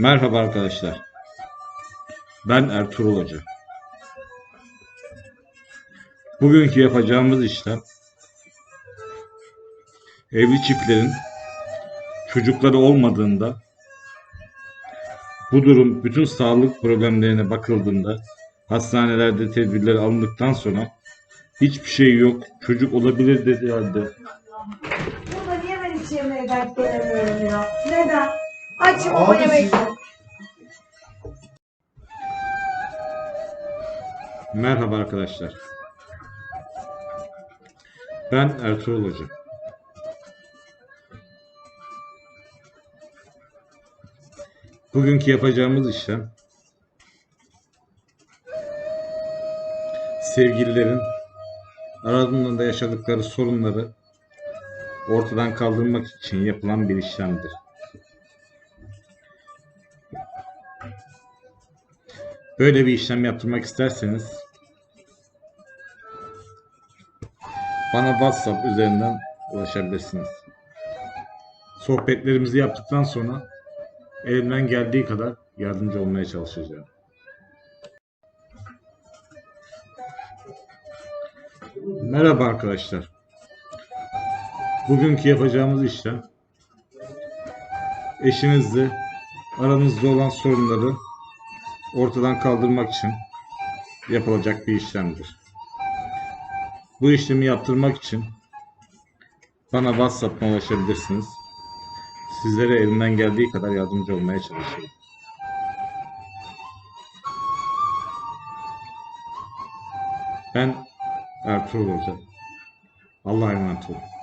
Merhaba arkadaşlar. Ben Ertuğrul Hoca. Bugünkü yapacağımız işlem evli çiftlerin çocukları olmadığında bu durum bütün sağlık problemlerine bakıldığında hastanelerde tedbirler alındıktan sonra hiçbir şey yok çocuk olabilir dedi halde Baba niye ben hiç yemeğe ya? Neden? Açım ama Abi yemek siz-. Merhaba arkadaşlar. Ben Ertuğrul Hoca. Bugünkü yapacağımız işlem sevgililerin aralarında yaşadıkları sorunları ortadan kaldırmak için yapılan bir işlemdir. Böyle bir işlem yaptırmak isterseniz bana WhatsApp üzerinden ulaşabilirsiniz. Sohbetlerimizi yaptıktan sonra elimden geldiği kadar yardımcı olmaya çalışacağım. Merhaba arkadaşlar. Bugünkü yapacağımız işlem eşinizle aranızda olan sorunları ortadan kaldırmak için yapılacak bir işlemdir. Bu işlemi yaptırmak için bana WhatsApp'tan ulaşabilirsiniz. Sizlere elimden geldiği kadar yardımcı olmaya çalışıyorum. Ben Ertuğrul Hoca. Allah'a emanet olun.